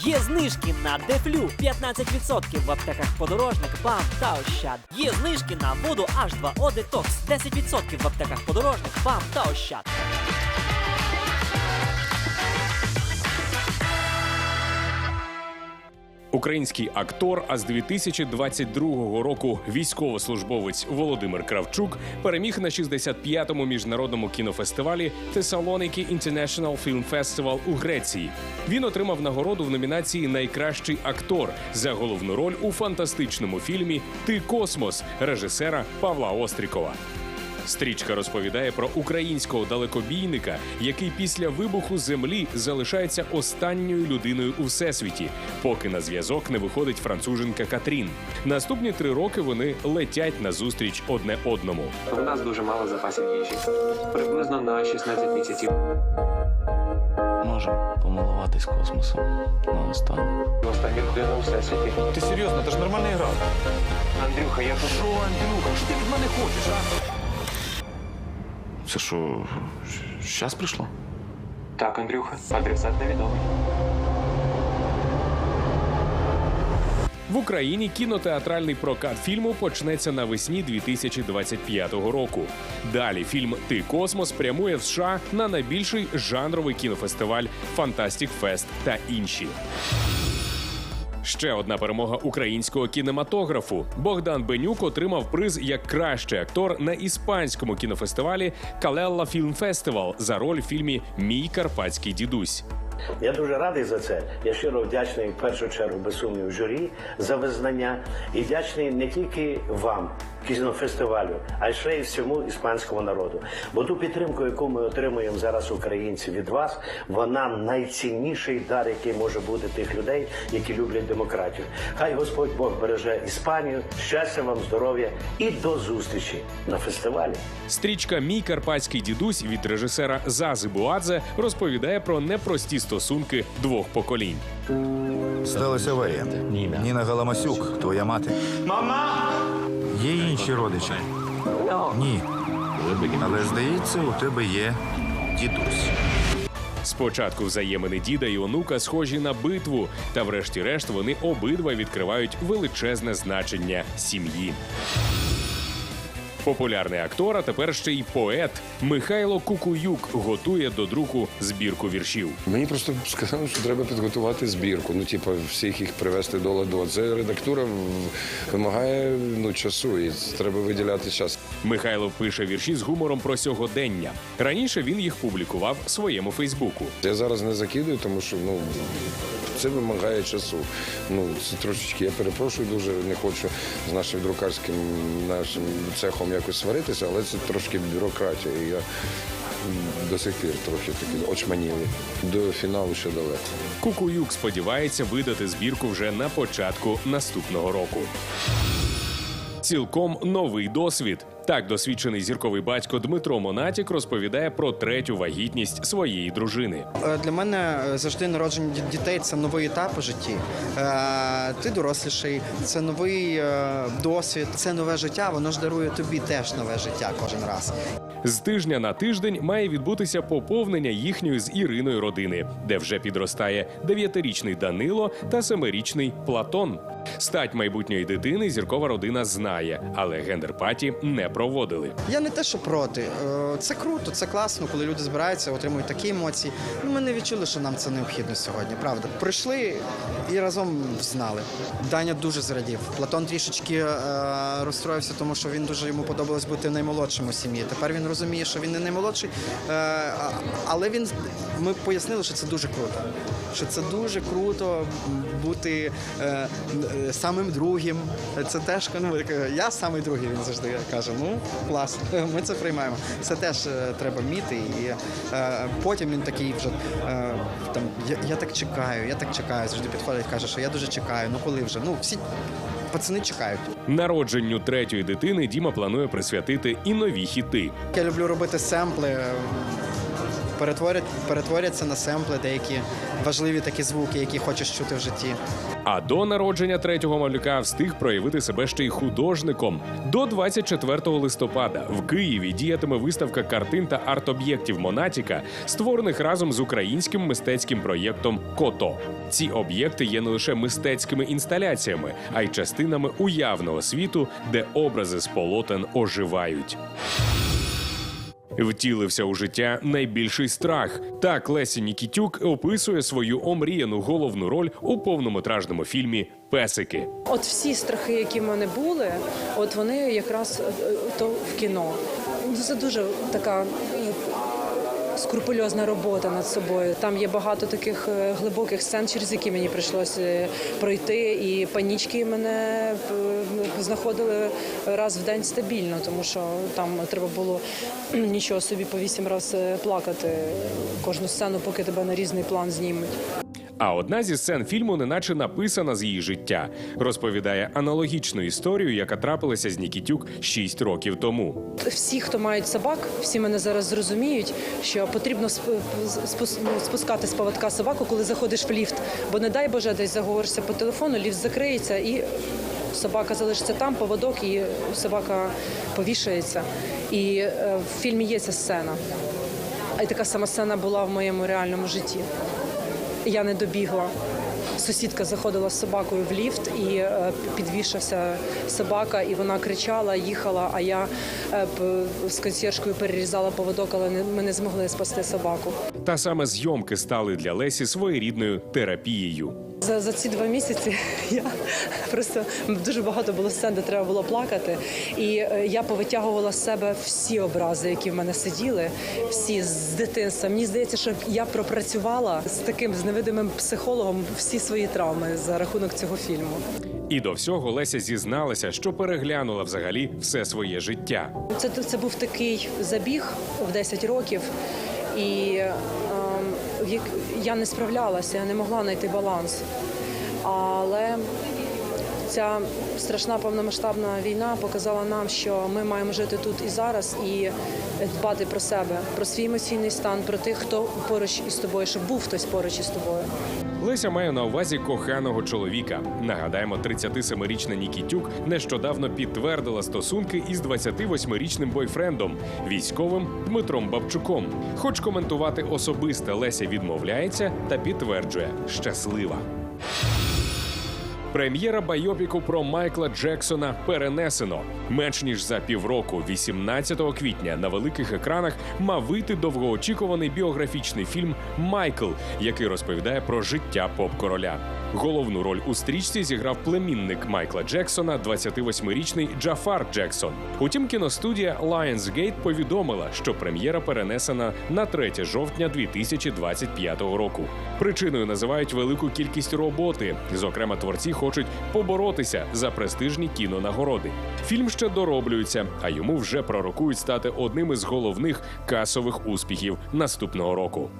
Є знижки на Дефлю 15% в аптеках подорожник, БАМ та Ощад. Є знижки на воду H2O Detox 10% в аптеках подорожник, БАМ та Ощад. Український актор, а з 2022 року військовослужбовець Володимир Кравчук переміг на 65-му міжнародному кінофестивалі Thessaloniki International Film Festival у Греції. Він отримав нагороду в номінації Найкращий актор за головну роль у фантастичному фільмі Ти космос режисера Павла Острікова. Стрічка розповідає про українського далекобійника, який після вибуху землі залишається останньою людиною у всесвіті, поки на зв'язок не виходить француженка Катрін. Наступні три роки вони летять назустріч одне одному. У нас дуже мало запасів їжі. Приблизно на 16 місяців. Можемо помилуватись космосом на останнє. Остання людина у всесвіті. Ти серйозно, це ж нормальна гра. Андрюха, я тут. Що, Андрюха, що ти від мене хочеш, а? Це що, щас прийшло? Так, Андрюха, адресат невідомий. В Україні кінотеатральний прокат фільму почнеться навесні 2025 року. Далі фільм Ти космос прямує в США на найбільший жанровий кінофестиваль Фантастік Фест та інші. Ще одна перемога українського кінематографу. Богдан Бенюк отримав приз як кращий актор на іспанському кінофестивалі Калелла Фільм Фестивал за роль в фільмі Мій карпатський дідусь. Я дуже радий за це. Я щиро вдячний в першу чергу без сумнів журі за визнання і вдячний не тільки вам, кінофестивалю, а ще й всьому іспанському народу. Бо ту підтримку, яку ми отримуємо зараз українці від вас, вона найцінніший дар, який може бути тих людей, які люблять демократію. Хай Господь Бог береже Іспанію, щастя вам, здоров'я і до зустрічі на фестивалі. Стрічка Мій карпатський дідусь від режисера Зази Буадзе розповідає про непрості стосунки двох поколінь. Сталася аварія. Ніна Галамасюк, твоя мати. Мама! Інші родичі? Ні. Але здається, у тебе є дідусь. Спочатку взаємини діда і онука схожі на битву, та врешті-решт вони обидва відкривають величезне значення сім'ї. Популярний актор, а тепер ще й поет Михайло Кукуюк готує до друку збірку віршів. Мені просто сказали, що треба підготувати збірку. Ну, типу, всіх їх привести до ладу. Це редактура вимагає ну, часу, і треба виділяти час. Михайло пише вірші з гумором про сьогодення. Раніше він їх публікував в своєму Фейсбуку. Я зараз не закидую, тому що ну це вимагає часу. Ну це трошечки. Я перепрошую дуже. Не хочу з нашим друкарським нашим цехом якось сваритися, але це трошки бюрократія. І я до сих пір трохи такі очманілий. До фіналу ще далеко. Кукуюк сподівається видати збірку вже на початку наступного року. Цілком новий досвід. Так, досвідчений зірковий батько Дмитро Монатік розповідає про третю вагітність своєї дружини. Е, Для мене е, завжди народження дітей це новий етап у житті. Е, Ти доросліший, це новий досвід, це нове життя. Воно ж дарує тобі теж нове життя кожен раз. З тижня на тиждень має відбутися поповнення їхньої з Іриною родини, де вже підростає дев'ятирічний Данило та семирічний Платон. Стать майбутньої дитини зіркова родина знає, але гендер-паті не проводили. Я не те, що проти. Е, Це круто, це класно, коли люди збираються, отримують такі емоції. Ну, Ми не відчули, що нам це необхідно сьогодні. Правда, прийшли і разом знали. Даня дуже зрадів. Платон трішечки е, розстроївся, тому що він дуже йому подобалось бути наймолодшим у сім'ї. Тепер він розуміє, що він не наймолодший, е, але він ми пояснили, що це дуже круто. Що це дуже круто бути самим другим. Це теж ну, я самий другий, він завжди каже. Ну клас, ми це приймаємо. Це теж е, треба вміти. І е, потім він такий вже е, там я, я так чекаю, я так чекаю. Завжди підходить, каже, що я дуже чекаю. Ну коли вже? Ну всі пацани чекають. Народженню третьої дитини Діма планує присвятити і нові хіти. Я люблю робити семпли. Перетворять, перетворяться на семпли, деякі важливі такі звуки, які хочеш чути в житті. А до народження третього малюка встиг проявити себе ще й художником. До 24 листопада в Києві діятиме виставка картин та арт-об'єктів Монатіка, створених разом з українським мистецьким проєктом Кото. Ці об'єкти є не лише мистецькими інсталяціями, а й частинами уявного світу, де образи з полотен оживають. Втілився у життя найбільший страх. Так Лесі Нікітюк описує свою омріяну головну роль у повнометражному фільмі Песики. От всі страхи, які в мене були, от вони якраз е, то в кіно. Це дуже така е, скрупульозна робота над собою. Там є багато таких е, глибоких сцен, через які мені прийшлося е, пройти, і панічки мене е, знаходили раз в день стабільно, тому що там треба було нічого собі по вісім разів плакати кожну сцену, поки тебе на різний план знімуть. А одна зі сцен фільму неначе написана з її життя, розповідає аналогічну історію, яка трапилася з Нікітюк 6 років тому. Всі, хто мають собак, всі мене зараз зрозуміють, що потрібно ну, спускати з поводка собаку, коли заходиш в ліфт. Бо не дай Боже, десь заговоришся по телефону, ліфт закриється і собака залишиться там, поводок, і собака повішається. І е, в фільмі є ця сцена. Й така сама сцена була в моєму реальному житті. Я не добігла. Сусідка заходила з собакою в ліфт і е, підвішався собака, і вона кричала, їхала. А я е, з консьєржкою перерізала поводок, але ми не змогли спасти собаку. Та саме зйомки стали для Лесі своєрідною терапією. За, за ці два місяці я просто дуже багато було сцен, де треба було плакати. І е, я повитягувала з себе всі образи, які в мене сиділи, всі з дитинства. Мені здається, що я пропрацювала з таким з невидимим психологом всі свої травми за рахунок цього фільму. І до всього Леся зізналася, що переглянула взагалі все своє життя. Це, це був такий забіг в 10 років, і е, я не справлялася, я не могла знайти баланс. Але ця страшна повномасштабна війна показала нам, що ми маємо жити тут і зараз і дбати про себе, про свій емоційний стан, про тих, хто поруч із тобою, щоб був хтось поруч із тобою. Леся має на увазі коханого чоловіка. Нагадаємо, 37-річна Нікітюк нещодавно підтвердила стосунки із 28-річним бойфрендом, військовим Дмитром Бабчуком. Хоч коментувати особисте Леся відмовляється та підтверджує щаслива. Прем'єра байопіку про Майкла Джексона перенесено. Менш ніж за півроку, 18 квітня, на великих екранах мав вийти довгоочікуваний біографічний фільм Майкл, який розповідає про життя поп-короля. Головну роль у стрічці зіграв племінник Майкла Джексона, 28-річний Джафар Джексон. Утім, кіностудія Lionsgate повідомила, що прем'єра перенесена на 3 жовтня 2025 року. Причиною називають велику кількість роботи. Зокрема, творці хочуть поборотися за престижні кінонагороди. Фільм ще дороблюється, а йому вже пророкують стати одним із головних касових успіхів наступного року.